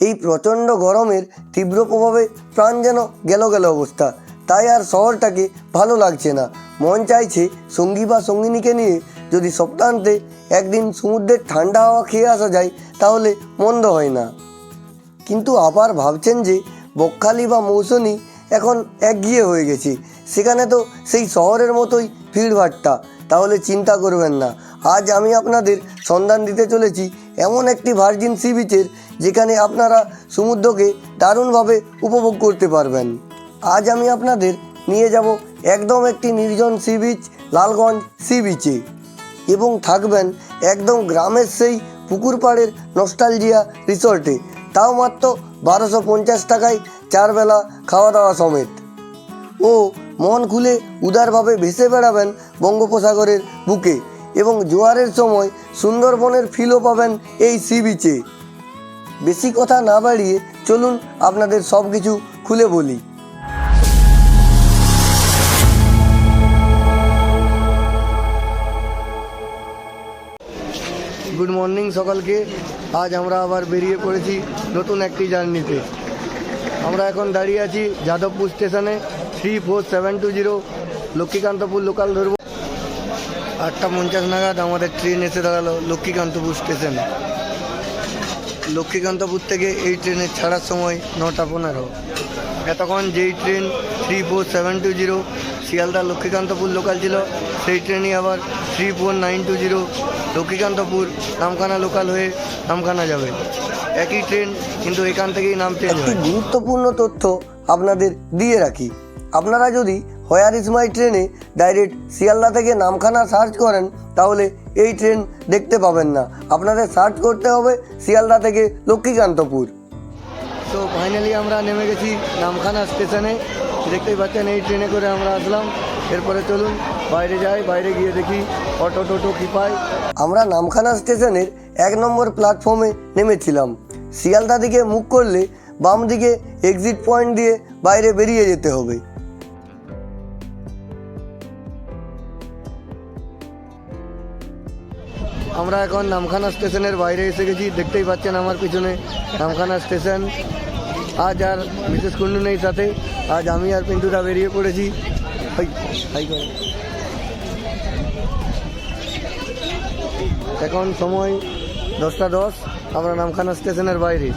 এই প্রচণ্ড গরমের তীব্র প্রভাবে প্রাণ যেন গেল গেল অবস্থা। তাই আর শহরটাকে ভালো লাগছে না। মন চাইছে সঙ্গী বা সঙ্গিনীকে নিয়ে যদি সপ্তাহান্তে একদিন সমুদ্রের ঠান্ডা হাওয়া খেয়ে আসা যায়, তাহলে মন্দ হয় না। কিন্তু আবার ভাবছেন যে বকখালি বা মৌসুনি এখন একঘিয়ে হয়ে গেছে। সেখানে তো সেই শহরের মতোই ভিড়ভাট্টা। তাহলে চিন্তা করবেন না। আজ আমি আপনাদের সন্ধান দিতে চলেছি এমন একটি ভার্জিন সি বিচের যেখানে আপনারা সমুদ্রকে দারুণভাবে উপভোগ করতে পারবেন। আজ আমি আপনাদের নিয়ে যাব একদম একটি নির্জন সি বিচ লালগঞ্জ সি বিচে এবং থাকবেন একদম গ্রামের সেই পুকুর পাড়ের নস্টালজিয়া রিসর্টে তাও মাত্র বারোশো পঞ্চাশ টাকায় চারবেলা খাওয়া দাওয়া সমেত। ও মন খুলে উদারভাবে ভেসে বেড়াবেন বঙ্গোপসাগরের বুকে এবং জোয়ারের সময় সুন্দরবনের ফিলও পাবেন এই সি বিচে বেশি কথা না বাড়িয়ে চলুন আপনাদের সব কিছু খুলে বলি। গুড মর্নিং সকালকে। আজ আমরা আবার বেরিয়ে পড়েছি নতুন একটি জার্নিতে। আমরা এখন দাঁড়িয়ে আছি যাদবপুর স্টেশনে three four seven two zero Lakshmikantapur local ধরবো। আটটা পঞ্চাশ নাগাদ আমাদের ট্রেন এসে দাঁড়াল লক্ষ্মীকান্তপুর স্টেশনে। লক্ষ্মীকান্তপুর থেকে এই ট্রেনের ছাড়ার সময় নটা পনেরো। এতক্ষণ যেই train three four seven two zero Sealdah Lakshmikantapur local ছিল সেই ট্রেনই আবার three four nine two zero Lakshmikantapur Namkhana local হয়ে নামখানা যাবে। একই ট্রেন কিন্তু এখান থেকেই নাম হয়। গুরুত্বপূর্ণ তথ্য আপনাদের দিয়ে রাখি। আপনারা যদি হোয়ার ইজ মাই ট্রেনে ডাইরেক্ট শিয়ালদা থেকে নামখানা সার্চ করেন তাহলে এই ট্রেন দেখতে পাবেন না। আপনাদের সার্চ করতে হবে শিয়ালদা থেকে লক্ষ্মীকান্তপুর। তো ফাইনালি আমরা নেমে গেছি নামখানা স্টেশনে দেখতেই পাচ্ছেন, এই ট্রেনে করে আমরা আসলাম। এরপরে চলুন, বাইরে যাই, বাইরে গিয়ে দেখি অটো টোটো কী পাই আমরা নামখানা স্টেশনের এক নম্বর প্ল্যাটফর্মে নেমেছিলাম। শিয়ালদা দিকে মুখ করলে বাম দিকে এক্সিট পয়েন্ট দিয়ে বাইরে বেরিয়ে যেতে হবে। আমরা এখন নামখানা স্টেশনের বাইরে এসে গেছি, দেখতেই পাচ্ছেন আমার পিছনে নামখানা স্টেশন। আজ আর বিশেষ কুন্ডু নেই সাথে, আজ আমি আর পিন্টুটা বেরিয়ে পড়েছি। এখন সময় দশটা দশ, আমরা নামখানা স্টেশনের বাইরে।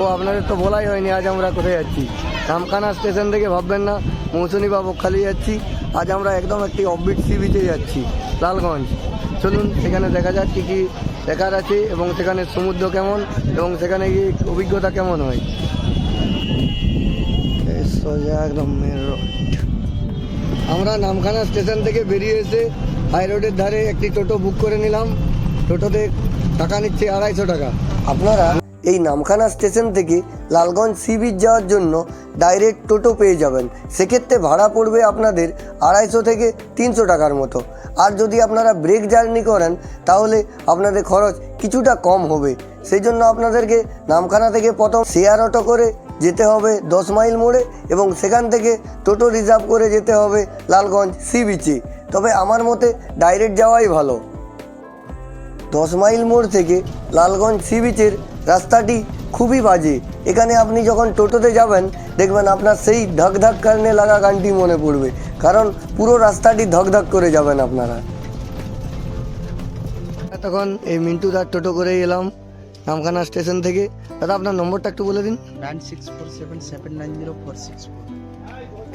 ও, আপনাদের তো বলাই হয়নি আজ আমরা কোথায় যাচ্ছি। নামখানা স্টেশন থেকে ভাববেন না মৌসুনি বা বকখালি যাচ্ছি। আজ আমরা একদম একটি অফবিট সি বিচে যাচ্ছি, লালগঞ্জ। চলুন সেখানে দেখা যাক কী কী দেখার আছে এবং সেখানে সমুদ্র কেমন এবং সেখানে গিয়ে অভিজ্ঞতা কেমন হয়। রোড আমরা নামখানা স্টেশন থেকে বেরিয়ে এসে হাই রোডের ধারে একটি টোটো বুক করে নিলাম। টোটোতে টাকা নিচ্ছে আড়াইশো টাকা। আপনারা এই নামখানা স্টেশন থেকে লালগঞ্জ সি বিচ যাওয়ার জন্য ডাইরেক্ট টোটো পেয়ে যাবেন। সেক্ষেত্রে ভাড়া পড়বে আপনাদের আড়াইশো থেকে তিনশো টাকার মতো। আর যদি আপনারা ব্রেক জার্নি করেন, তাহলে আপনাদের খরচ কিছুটা কম হবে। সেই জন্য আপনাদেরকে নামখানা থেকে প্রথম শেয়ার অটো করে যেতে হবে দশ মাইল মোড়ে এবং সেখান থেকে টোটো রিজার্ভ করে যেতে হবে লালগঞ্জ সি বিচে তবে আমার মতে ডাইরেক্ট যাওয়াই ভালো। দশ মাইল মোড় থেকে লালগঞ্জ সি বিচের রাস্তাটি খুবই বাজে। এখানে আপনি যখন টোটোতে যাবেন দেখবেন আপনার সেই ধক ধক কারণে লাগা গানটি মনে পড়বে। কারণ পুরো রাস্তাটি ধক ধক করে যাবেন আপনারা। তখন এই মিন্টু দার টোটো করে এলাম নামখানা স্টেশন থেকে। দাদা আপনার নম্বরটা একটু বলে দিন। Nine six four seven seven nine zero four six four.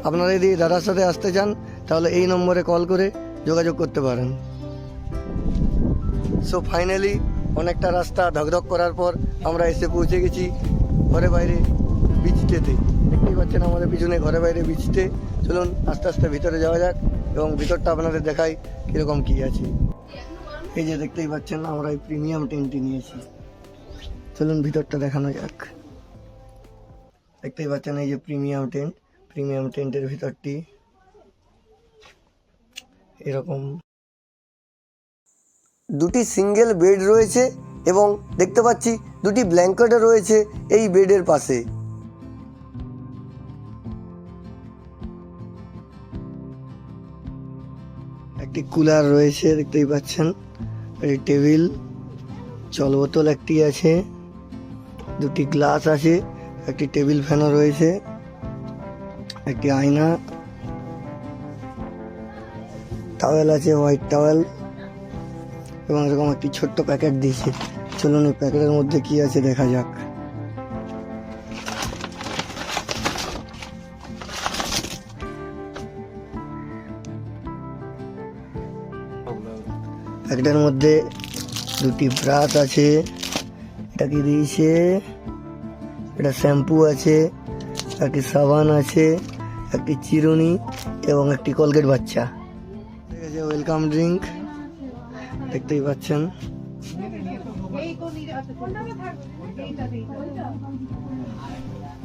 আপনারা যদি দাদার সাথে আসতে চান তাহলে এই নম্বরে কল করে যোগাযোগ করতে পারেন। সো ফাইনালি অনেকটা রাস্তা ধকধক করার পর আমরা এসে পৌঁছে গেছি ঘরে বাইরে বিচটেতে। দেখতেই পাচ্ছেন আমাদের পিছনে ঘরে বাইরে বিচতে চলুন, আস্তে আস্তে ভিতরে যাওয়া যাক এবং ভিতরটা আপনাদের দেখাই কীরকম কী আছে। এই যে দেখতেই পাচ্ছেন, আমরা এই প্রিমিয়াম টেন্টটি নিয়েছি। চলুন, ভিতরটা দেখানো যাক। দেখতেই পাচ্ছেন এই যে প্রিমিয়াম টেন্ট প্রিমিয়াম টেন্টের ভিতরটি এরকম দুটি সিঙ্গেল বেড রয়েছে এবং দেখতে পাচ্ছি দুটি ব্ল্যাঙ্কেটও রয়েছে এই বেডের পাশে। একটি কুলার রয়েছে, দেখতেই পাচ্ছেন। একটি টেবিল জল বোতল একটি আছে, দুটি গ্লাস আছে, একটি টেবিল ফ্যানও রয়েছে, একটি আয়না, টাওয়েল আছে, হোয়াইট টাওয়েল। এবং এরকম একটি ছোট্ট প্যাকেট দিয়েছে। চলুন এই প্যাকেটের মধ্যে কি আছে দেখা যাক। প্যাকেটের মধ্যে দুটি ব্রাশ আছে। এটা কি দিয়েছে? এটা শ্যাম্পু আছে, একটি সাবান আছে, একটি চিরুনি এবং একটি কলগেট বাচ্চা। ঠিক আছে ওয়েলকাম ড্রিঙ্ক দেখতেই পাচ্ছেন।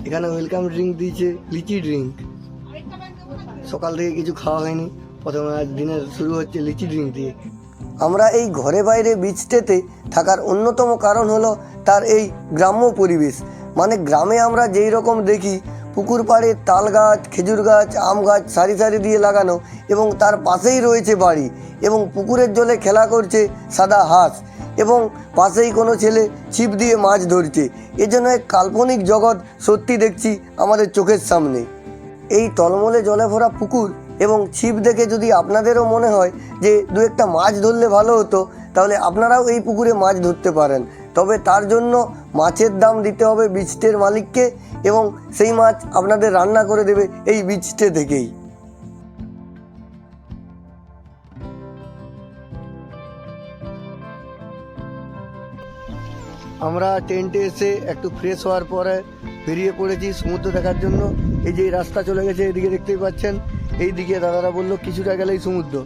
এখানে ওয়েলকাম ড্রিঙ্ক দিয়েছে, লিচি ড্রিঙ্ক সকাল থেকে কিছু খাওয়া হয়নি। প্রথমে আজ দিনের শুরু হচ্ছে লিচি ড্রিঙ্ক দিয়ে। আমরা এই ঘরে বাইরে বিচটেতে থাকার অন্যতম কারণ হলো তার এই গ্রাম্য পরিবেশ। মানে গ্রামে আমরা যেই রকম দেখি পুকুর পাড়ে তাল গাছ, খেজুর গাছ, আম গাছ সারি সারি দিয়ে লাগানো এবং তার পাশেই রয়েছে বাড়ি এবং পুকুরের জলে খেলা করছে সাদা হাঁস এবং পাশেই কোনো ছেলে ছিপ দিয়ে মাছ ধরছে। এজন্য এক কাল্পনিক জগৎ সত্যি দেখছি আমাদের চোখের সামনে। এই তলমলে জলে ভরা পুকুর এবং ছিপ দেখে যদি আপনাদেরও মনে হয় যে দু একটা মাছ ধরলে ভালো হতো, তাহলে আপনারাও এই পুকুরে মাছ ধরতে পারেন। তবে তার জন্য মাছের দাম দিতে হবে বিচটের মালিককে এবং সেই মাছ আপনাদের রান্না করে দেবে এই বিচটে থেকেই। আমরা টেন্টে এসে একটু ফ্রেশ হওয়ার পরে বেরিয়ে পড়েছি সমুদ্র দেখার জন্য। এই যে রাস্তা চলে গেছে, এদিকে দেখতেই পাচ্ছেন। এই দিকে দাদারা বলল, কিছুটা গেলেই সমুদ্র।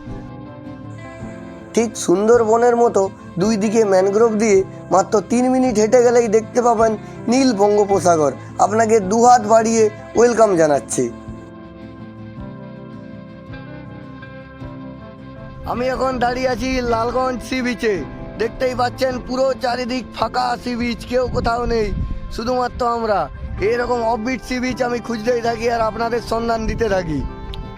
ঠিক সুন্দরবনের মতো দুই দিকে ম্যানগ্রোভ দিয়ে মাত্র তিন মিনিট হেঁটে গেলেই দেখতে পাবেন নীল বঙ্গোপসাগর। আপনাকে দুহাত বাড়িয়ে ওয়েলকাম জানাচ্ছে। আমি এখন দাঁড়িয়ে আছি লালগঞ্জ সি বিচে। দেখতেই পাচ্ছেন পুরো চারিদিক ফাঁকা সি বিচ, কেউ কোথাও নেই। শুধুমাত্র আমরা। এরকম অফবিট সি বিচ আমি খুঁজতেই থাকি আর আপনাদের সন্ধান দিতে থাকি।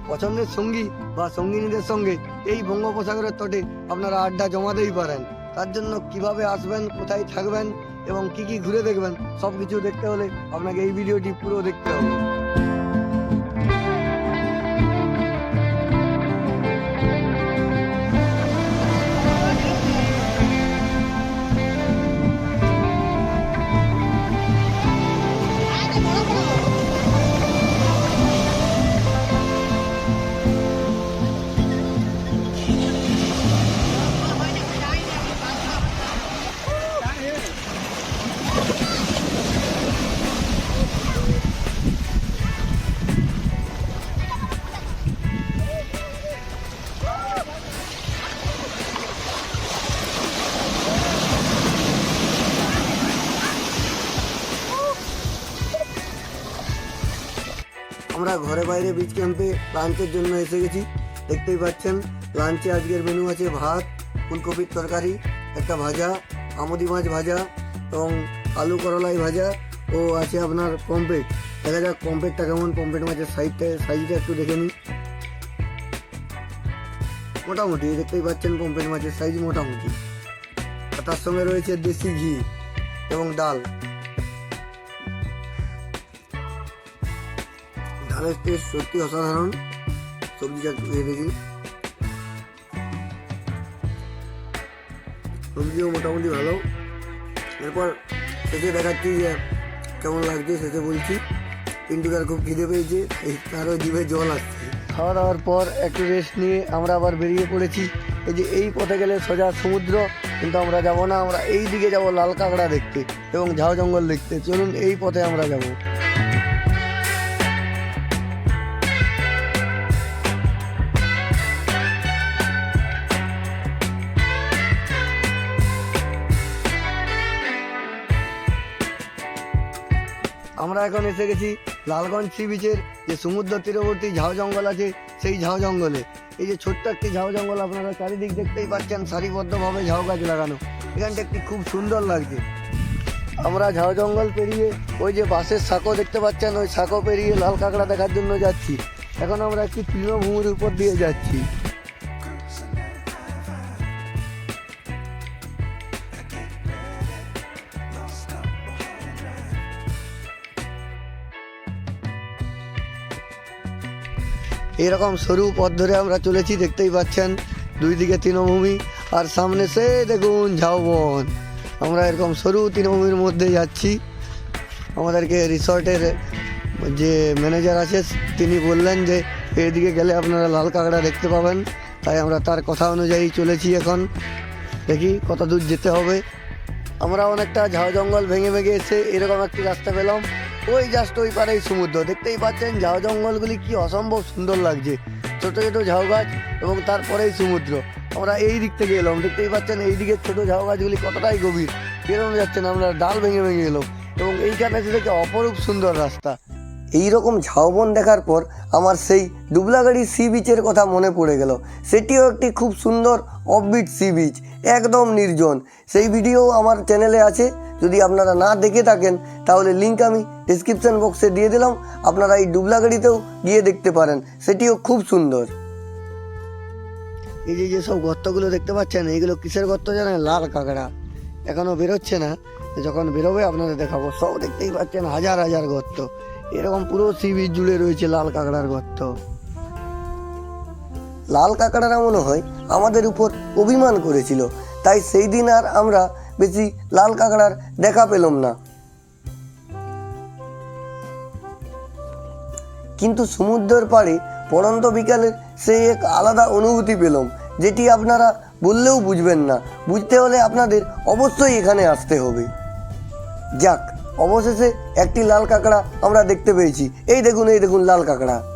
পছন্দের সঙ্গী বা সঙ্গিনীদের সঙ্গে এই বঙ্গোপসাগরের তটে আপনারা আড্ডা জমাতেই পারেন। তার জন্য কীভাবে আসবেন, কোথায় থাকবেন এবং কি কি ঘুরে দেখবেন সব কিছু দেখতে হলে আপনাকে এই ভিডিওটি পুরো দেখতে হবে। বাইরে বিচ ক্যাম্পে লাঞ্চের জন্য এসে গেছি। দেখতেই পাচ্ছেন লাঞ্চে আজকের মেনু আছে ভাত, ফুলকপির তরকারি, একটা ভাজা, আমুদি মাছ ভাজা এবং আলু করলাই ভাজা ও আছে আপনার পম্পেট দেখা যাক পম্পেটটা কেমন পম্পেট মাছের সাইজটা সাইজটা একটু দেখে নিই। মোটামুটি, দেখতেই পাচ্ছেন পম্পেট মাছের সাইজ মোটামুটি। তার সঙ্গে রয়েছে দেশি ঘি এবং ডাল। ডালের টেস্ট সত্যি অসাধারণ একটু খেয়ে দেখি সবজিও মোটামুটি ভালো। এরপর শেষে দেখাচ্ছি যে কেমন লাগছে শেষে বলছি। কিন্তু তার খুব খিদে পেয়েছে তারও জিভে জল আসছে। খাওয়া দাওয়ার পর একটু রেস্ট নিয়ে আমরা আবার বেরিয়ে পড়েছি। এই যে এই পথে গেলে সোজা সমুদ্র, কিন্তু আমরা যাব না, আমরা এই দিকে যাব লাল কাঁকড়া দেখতে এবং ঝাউ জঙ্গল দেখতে। চলুন এই পথে আমরা যাব। আমরা এখন এসে গেছি লালগঞ্জ সি বিচের যে সমুদ্র তীরবর্তী ঝাউ জঙ্গল আছে, সেই ঝাউ জঙ্গলে। এই যে ছোট্ট একটি ঝাউ জঙ্গল আপনারা চারিদিক দেখতেই পাচ্ছেন, সারিবদ্ধভাবে ঝাউ গাছ লাগানো। এখানটা একটি খুব সুন্দর লাগছে। আমরা ঝাউ জঙ্গল পেরিয়ে ওই যে বাসের সাঁকো দেখতে পাচ্ছেন, ওই সাঁকো পেরিয়ে লাল কাঁকড়া দেখার জন্য যাচ্ছি। এখন আমরা একটি তৃণভূমির উপর দিয়ে যাচ্ছি। এইরকম সরু পথ ধরে আমরা চলেছি, দেখতেই পাচ্ছেন দুই দিকে তৃণভূমি, আর সামনে সে দেখুন ঝাউবন। আমরা এরকম সরু তৃণভূমির মধ্যে যাচ্ছি। আমাদেরকে রিসর্টের যে ম্যানেজার আছে, তিনি বললেন যে এদিকে গেলে আপনারা লাল কাঁকড়া দেখতে পাবেন, তাই আমরা তার কথা অনুযায়ী চলেছি এখন। দেখি কত দূর যেতে হবে। আমরা অনেকটা ঝাউ জঙ্গল ভেঙে ভেঙে এসে এরকম একটি রাস্তা পেলাম। ওই জাস্ট ওই পারেই সমুদ্র। দেখতেই পাচ্ছেন ঝাউ জঙ্গলগুলি কি অসম্ভব সুন্দর লাগছে। ছোট ছোট ঝাউ গাছ এবং তারপরেই সমুদ্র। আমরা এই দিক থেকে এলাম, দেখতেই পাচ্ছেন এই দিকের ছোট ঝাউ গাছগুলি কতটাই গভীর। বেরোনো যাচ্ছে না, আমরা ডাল ভেঙে ভেঙে এলাম এবং এইখানে এসে দেখে অপরূপ সুন্দর রাস্তা। এই রকম ঝাউবন দেখার পর আমার সেই ডুবলাগাড়ি সি বিচের কথা মনে পড়ে গেল। সেটিও একটি খুব সুন্দর অফবিট সি বিচ, একদম নির্জন। সেই ভিডিও আমার চ্যানেলে আছে। যদি আপনারা না দেখে থাকেন তাহলে লিঙ্ক আমি ডিসক্রিপশন বক্সে দিয়ে দিলাম। আপনারা এই ডুবলাগাড়িতেও গিয়ে দেখতে পারেন। সেটিও খুব সুন্দর। এই যে যেসব গর্তগুলো দেখতে পাচ্ছেন এইগুলো কিসের গর্ত জানেন? লাল কাঁকড়া। এখনও বেরোচ্ছে না। যখন বেরোবে আপনাদের দেখাবো। সব দেখতেই পাচ্ছেন হাজার হাজার গর্ত। এরকম পুরো সি বিচ জুড়ে রয়েছে লাল কাঁকড়ার গর্ত। লাল কাঁকড়ারা মনে হয় আমাদের উপর অভিমান করেছিল। তাই সেই দিন আর আমরা বেশি লাল কাঁকড়ার দেখা পেলাম না। কিন্তু সমুদ্রের পাড়ে পড়ন্ত বিকালের সেই এক আলাদা অনুভূতি পেলাম, যেটি আপনারা বললেও বুঝবেন না। বুঝতে হলে আপনাদের অবশ্যই এখানে আসতে হবে। যাক, অবশেষে একটি লাল কাঁকড়া আমরা দেখতে পেয়েছি। এই দেখুন এই দেখুন লাল কাঁকড়া।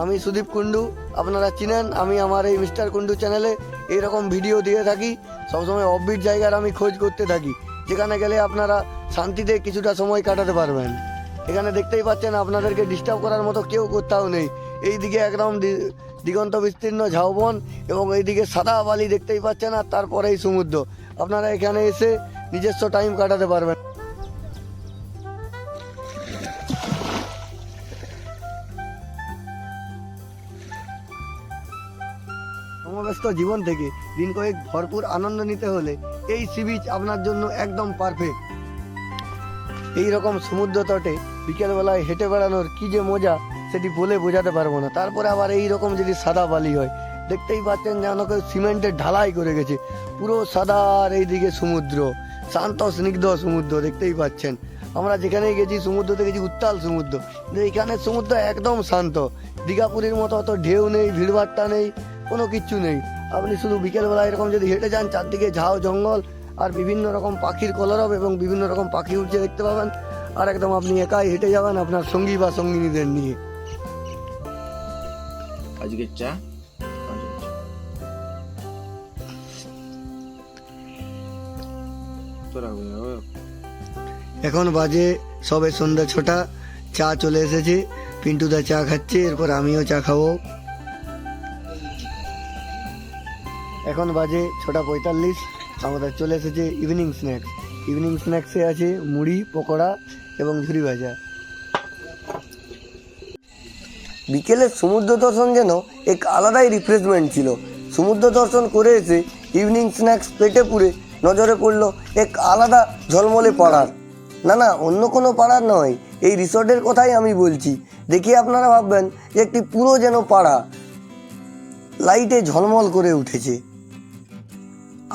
আমি সুদীপ কুন্ডু আপনারা চিনেন, আমি আমার এই মিস্টার কুন্ডু চ্যানেলে এইরকম ভিডিও দিয়ে থাকি। সবসময় অফবিট জায়গার আমি খোঁজ করতে থাকি। যেখানে গেলে আপনারা শান্তিতে কিছুটা সময় কাটাতে পারবেন। এখানে দেখতেই পাচ্ছেন, আপনাদেরকে ডিস্টার্ব করার মতো কেউ কোথাও নেই। এই দিকে একদম দিগন্ত বিস্তীর্ণ ঝাউবন এবং এইদিকে সাদা বালি দেখতেই পাচ্ছেন, আর তারপরেই সমুদ্র। আপনারা এখানে এসে নিজস্ব টাইম কাটাতে পারবেন। সমব্যস্ত জীবন থেকে দিন কয়েক ভরপুর আনন্দ নিতে হলে এই সি বিচ আপনার জন্য একদম পারফেক্ট এই রকম সমুদ্র তটে বিকেলবেলায় হেঁটে বেড়ানোর কি যে মজা সেটি বলে বোঝাতে পারব না। তারপরে আবার এই রকম যদি সাদা বালি হয়, দেখতেই পাচ্ছেন যেন কেউ সিমেন্টের ঢালাই করে গেছে। পুরো সাদা আর এইদিকে সমুদ্র, শান্ত, স্নিগ্ধ সমুদ্র দেখতেই পাচ্ছেন। আমরা যেখানেই গেছি সমুদ্রতে গেছি উত্তাল সমুদ্র। কিন্তু সমুদ্র একদম শান্ত। দীঘাপুরীর মতো অত ঢেউ নেই ভিড়ভাট্টা নেই। কোনো কিচ্ছু নেই। আপনি শুধু বিকেলবেলা এরকম যদি হেঁটে যান চারদিকে ঝাউ জঙ্গল আর বিভিন্ন রকম পাখির কলরব এবং বিভিন্ন রকম পাখি উঠছে দেখতে পাবেন। আর একদম আপনি একাই হেঁটে যাবেন আপনার সঙ্গী বা সঙ্গিনীদের নিয়ে। আজকের চা? এখন বাজে সবে সন্ধ্যা ছটা চা চলে এসেছে। পিন্টুদা চা খাচ্ছে এরপর আমিও চা খাব। এখন বাজে ছটা পঁয়তাল্লিশ। আমাদের চলে এসেছে ইভিনিং স্ন্যাক্স ইভিনিং স্ন্যাক্সে আছে মুড়ি, পকোড়া এবং ঝুরি ভাজা। বিকেলের সমুদ্র দর্শন যেন এক আলাদাই রিফ্রেশমেন্ট ছিল। সমুদ্র দর্শন করে এসে ইভিনিং স্ন্যাক্স পেটে পুরে নজরে পড়ল এক আলাদা ঝলমলে পাড়ার। না না, অন্য কোনো পাড়ার নয়। এই রিসর্টের কথাই আমি বলছি। দেখে আপনারা ভাববেন যে একটি পুরো যেন পাড়া। লাইটে ঝলমল করে উঠেছে।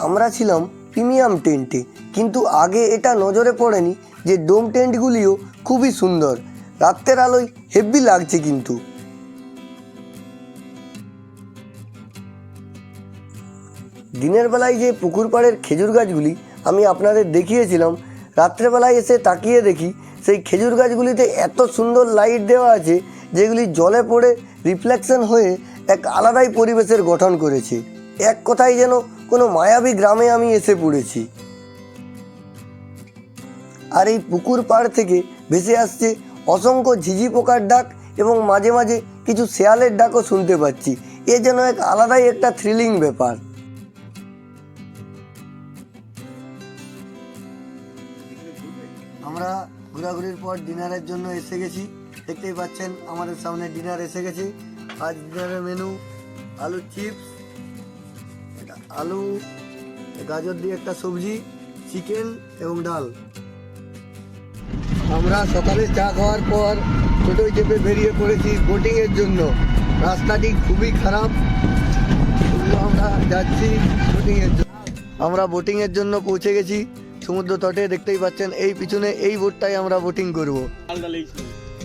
আমরা ছিলাম প্রিমিয়াম টেন্টে, কিন্তু আগে এটা নজরে পড়েনি যে ডোম টেন্টগুলিও খুবই সুন্দর। রাত্রের আলোয় হেভি লাগছে কিন্তু। দিনের বেলায় যে পুকুর পাড়ের খেজুর গাছগুলি আমি আপনাদের দেখিয়েছিলাম রাত্রেবেলায় এসে তাকিয়ে দেখি সেই খেজুর গাছগুলিতে এত সুন্দর লাইট দেওয়া আছে যেগুলি জলে পড়ে রিফ্লেকশন হয়ে এক আলাদাই পরিবেশের গঠন করেছে। এক কথায় যেন কোনো মায়াবী গ্রামে আমি এসে পড়েছি। আর এই পুকুর পাড় থেকে ভেসে আসছে অসংখ্য ঝিঝি পোকার ডাক এবং মাঝে মাঝে কিছু শেয়ালের ডাকও শুনতে পাচ্ছি। এ যেন এক আলাদাই একটা থ্রিলিং ব্যাপার। আমরা ঘোরাঘুরির পর ডিনারের জন্য এসে গেছি। দেখতেই পাচ্ছেন আমাদের সামনে ডিনার এসে গেছে। আজ ডিনারের মেনু আলু চিপস আলু, গাজর দিয়ে একটা সবজি, চিকেন এবং ডাল। আমরা সকালে চা খাওয়ার পর টোটোয় চেপে বেরিয়ে পড়েছি বোটিংয়ের জন্য। রাস্তাটি খুবই খারাপ। আমরা যাচ্ছি বোটিংয়ের জন্য। আমরা বোটিংয়ের জন্য পৌঁছে গেছি। সমুদ্র তটে দেখতেই পাচ্ছেন, এই পিছনে এই বোটটাই আমরা বোটিং করব।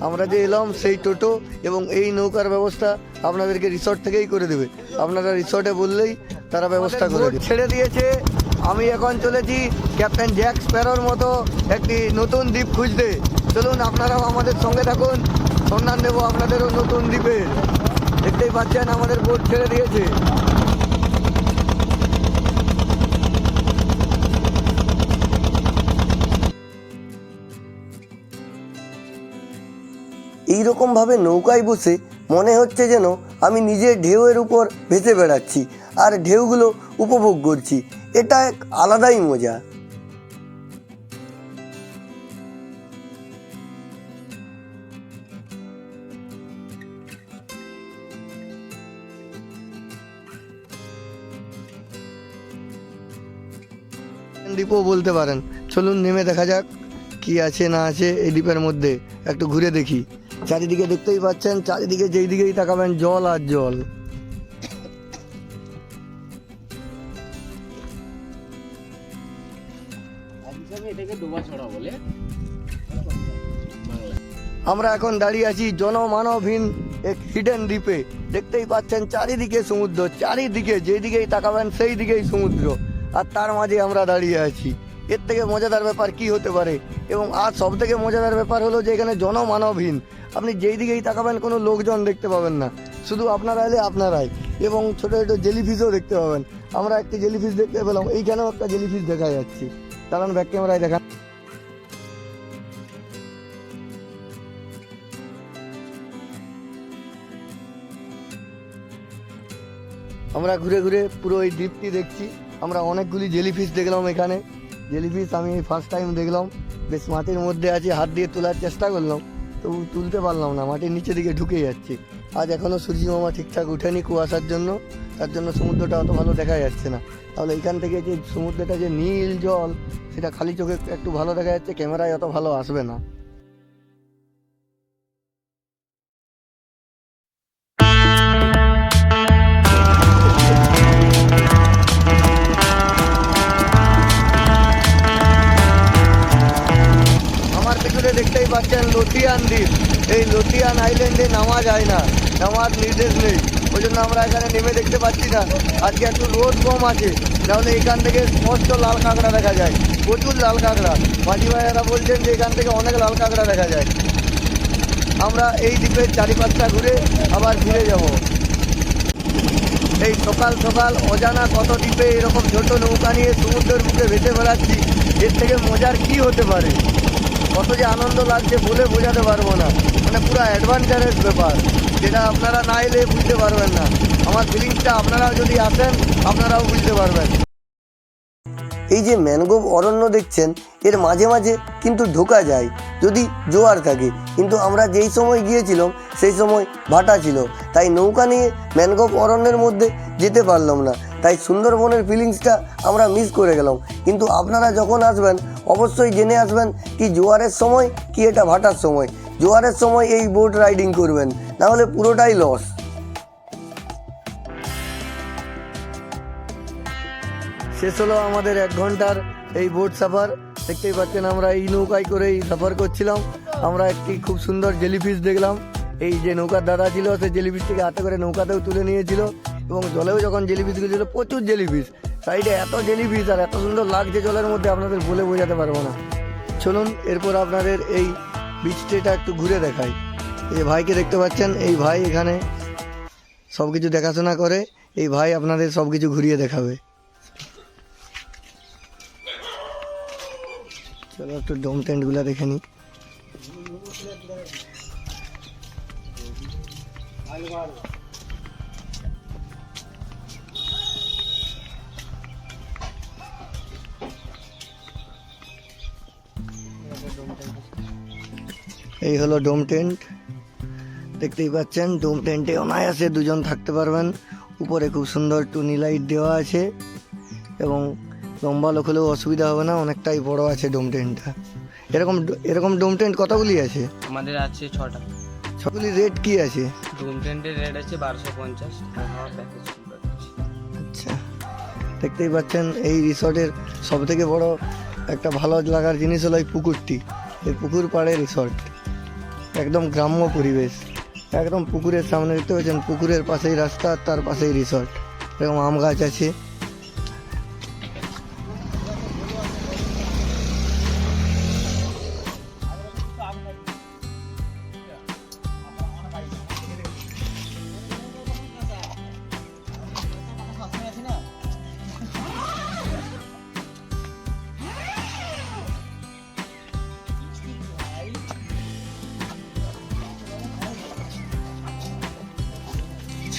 আমরা যে এলাম সেই টোটো এবং এই নৌকার ব্যবস্থা আপনাদেরকে রিসর্ট থেকেই করে দেবে। আপনারা রিসর্টে বললেই তারা ব্যবস্থা করে ছেড়ে দিয়েছে। আমি এখন চলেছি ক্যাপ্টেন জ্যাক স্প্যারোর মতো একটি নতুন দ্বীপ খুঁজতে। চলুন আপনারাও আমাদের সঙ্গে থাকুন। সন্ধান দেবো আপনাদেরও নতুন দ্বীপে। দেখতেই পাচ্ছেন আমাদের বোট ছেড়ে দিয়েছে। এইরকমভাবে নৌকায় বসে মনে হচ্ছে যেন আমি নিজের ঢেউয়ের উপর ভেসে বেড়াচ্ছি। আর ঢেউগুলো উপভোগ করছি। এটা এক আলাদাই মজা। দ্বীপও বলতে পারেন। চলুন নেমে দেখা যাক কি আছে না আছে এই দ্বীপের মধ্যে। একটু ঘুরে দেখি। চারিদিকে দেখতেই পাচ্ছেন, চারিদিকে যেই দিকেই তাকাবেন জল আর জল। আমরা এখন দাঁড়িয়ে আছি জনমানবহীন এক হিডেন দ্বীপে দেখতেই পাচ্ছেন চারিদিকে সমুদ্র, চারিদিকে যেদিকেই তাকাবেন সেই দিকেই সমুদ্র। আর তার মাঝে আমরা দাঁড়িয়ে আছি। এর থেকে মজাদার ব্যাপার কি হতে পারে? এবং আর সব থেকে মজাদার ব্যাপার হলো যে এখানে জনমানবহীন। আপনি যেই দিকেই তাকাবেন কোনো লোকজন দেখতে পাবেন না। শুধু আপনারা এলে আপনারাই। এবং ছোটো ছোটো জেলিফিশও দেখতে পাবেন। আমরা একটি জেলিফিশ দেখতে পেলাম। এইখানেও একটা জেলিফিশ দেখা যাচ্ছে। কারণ ব্যাক ক্যামেরায় দেখা। আমরা ঘুরে ঘুরে পুরো এই দ্বীপটি দেখছি। আমরা অনেকগুলি জেলিফিশ দেখলাম এখানে। জেলিফিশ আমি ফার্স্ট টাইম দেখলাম। বেশ মাটির মধ্যে আছে, হাত দিয়ে তোলার চেষ্টা করলাম। তবু তুলতে পারলাম না, মাটির নিচে দিকে ঢুকে যাচ্ছে। আজ এখনও সূর্য মামা ঠিকঠাক উঠেনি কুয়াশার জন্য। তার জন্য সমুদ্রটা অত ভালো দেখা যাচ্ছে না। তাহলে এখান থেকে যে সমুদ্রটা যে নীল জল, সেটা খালি চোখে একটু ভালো দেখা যাচ্ছে, ক্যামেরায় অত ভালো আসবে না। দেখতেই পাচ্ছেন লতিয়ান দ্বীপ। এই লতিয়ান আইল্যান্ডে নামা যায় না, নামার নির্দেশ নেই। ওই জন্য আমরা এখানে নেমে দেখতে পাচ্ছি না। আজকে একটু রোদ কম আছে। তাহলে এখান থেকে স্পষ্ট লাল কাঁকড়া দেখা যায়। প্রচুর লাল কাঁকড়া। মাঝি ভাইয়েরা বলছেন যে এখান থেকে অনেক লাল কাঁকড়া দেখা যায়। আমরা এই দ্বীপের চারিপাশটা ঘুরে আবার ফিরে যাব। এই সকাল সকাল অজানা কত দ্বীপে এরকম ছোট নৌকা নিয়ে সমুদ্রের বুকে ভেসে বেড়াচ্ছি, এর থেকে মজার কি হতে পারে? কত যে আনন্দ লাগছে বলে বোঝাতে পারব না। মানে পুরো অ্যাডভেঞ্চারের ব্যাপার। যেটা আপনারা না এলে বুঝতে পারবেন না। আমার ফিলিংসটা আপনারা যদি আসেন, আপনারাও বুঝতে পারবেন। এই যে ম্যানগ্রোভ অরণ্য দেখছেন, এর মাঝে মাঝে কিন্তু ঢোকা যায়, যদি জোয়ার থাকে। কিন্তু আমরা যেই সময় গিয়েছিলাম, সেই সময় ভাটা ছিল। তাই নৌকা নিয়ে ম্যানগ্রোভ অরণ্যের মধ্যে যেতে পারলাম না। তাই সুন্দরবনের ফিলিংসটা আমরা মিস করে গেলাম। কিন্তু আপনারা যখন আসবেন অবশ্যই জেনে আসবেন কি জোয়ারের সময়, কি এটা ভাটার সময়। জোয়ারের সময় এই বোট রাইডিং করবেন, না হলে পুরোটাই লস শেষ হলো আমাদের এক ঘণ্টার এই বোট সাফার দেখতেই পাচ্ছেন আমরা এই নৌকায় করেই সাফার করছিলাম। আমরা একটি খুব সুন্দর জেলিফিশ দেখলাম। এই যে নৌকার দাদা ছিল, সে জেলিফিশটিকে হাতে করে নৌকাতেও তুলে নিয়েছিল এবং জলেও যখন জেলিফিশগুলো ছিল প্রচুর জেলিফিশ সাইডে এত জেলিফিশ আর এত সুন্দর লাগছে জলের মধ্যে, আপনাদের বলে বোঝাতে পারব না। চলুন, এরপর আপনাদের এই বিচটা একটু ঘুরে দেখাই। এই ভাইকে দেখতে পাচ্ছেন, এই ভাই এখানে সব কিছু দেখাশোনা করে, এই ভাই আপনাদের সব কিছু ঘুরিয়ে দেখাবে। চলো একটু ডোম টেন্টগুলো দেখে নিই। এই হলো ডোম টেন্ট। দেখতেই পাচ্ছেন, ডোম টেন্টে অনায়াসে দুজন থাকতে পারবেন। উপরে খুব সুন্দর টুনি লাইট দেওয়া আছে এবং লম্বা লোক হলেও অসুবিধা হবে না, অনেকটাই বড় আছে ডোম টেন্টটা। এরকম এরকম ডোম টেন্ট কতগুলি আছে? আমাদের আছে ছটা। সবগুলি রেট কি আছে? রুম টেন্টের রেট আছে বারোশো পঞ্চাশ খাওয়া প্যাকেজ আচ্ছা দেখতেই পাচ্ছেন এই রিসর্টের সব থেকে বড় একটা ভালো লাগার জিনিস হলো এই পুকুরটি। এই পুকুর পাড়ে রিসর্ট একদম গ্রাম্য পরিবেশ। একদম পুকুরের সামনে দেখতে পাচ্ছেন পুকুরের পাশেই রাস্তা তার পাশেই রিসর্ট এরকম আম গাছ আছে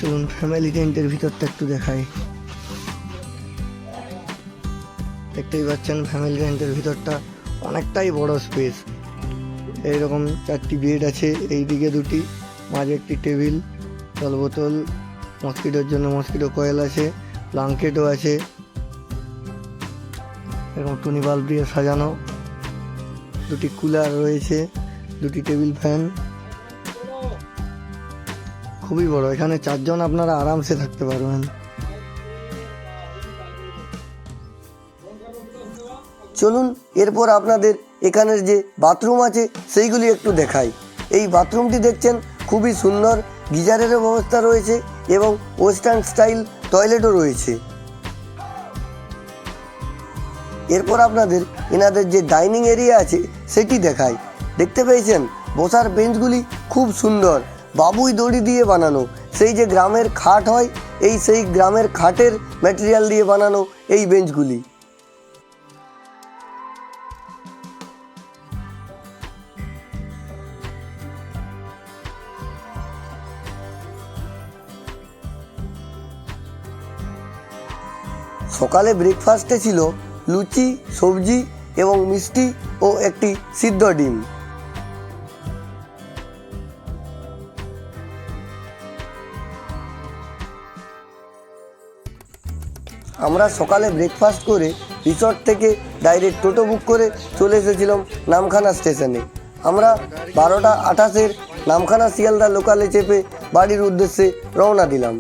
চলুন ফ্যামিলি টেন্টের ভিতরটা একটু দেখাই। দেখতেই পাচ্ছেন ফ্যামিলি টেন্টের ভিতরটা অনেকটাই বড় স্পেস এইরকম চারটি বেড আছে এই দিকে দুটি, মাঝে একটি টেবিল জল বোতল মসকিটোর জন্য মস্কিটো কয়েল আছে ব্লাঙ্কেটও আছে। এরকম টুনি বাল্ব দিয়ে সাজানো। দুটি কুলার রয়েছে, দুটি টেবিল ফ্যান খুবই বড়। এখানে চারজন আপনারা আরামসে থাকতে পারবেন। চলুন, এরপর আপনাদের এখানের যে বাথরুম আছে, সেইগুলি একটু দেখাই। এই বাথরুমটি দেখছেন, খুবই সুন্দর, গিজারেরও ব্যবস্থা রয়েছে এবং ওয়েস্টার্ন স্টাইল টয়লেটও রয়েছে। এরপর আপনাদের এনাদের যে ডাইনিং এরিয়া আছে, সেটি দেখায় দেখতে পেয়েছেন, বসার বেঞ্চগুলি খুব সুন্দর। বাবুই দড়ি দিয়ে বানানো। সেই যে গ্রামের খাট হয়, এই সেই গ্রামের খাটের ম্যাটেরিয়াল দিয়ে বানানো এই বেঞ্চগুলি। সকালে ব্রেকফাস্টে ছিল লুচি, সবজি এবং মিষ্টি ও একটি সিদ্ধ ডিম। আমরা সকালে ব্রেকফাস্ট করে রিসর্ট থেকে ডাইরেক্ট টোটো বুক করে চলে এসেছিলাম নামখানা স্টেশনে আমরা বারোটা আঠাশের নামখানা শিয়ালদা লোকালে চেপে বাড়ির উদ্দেশ্যে রওনা দিলাম।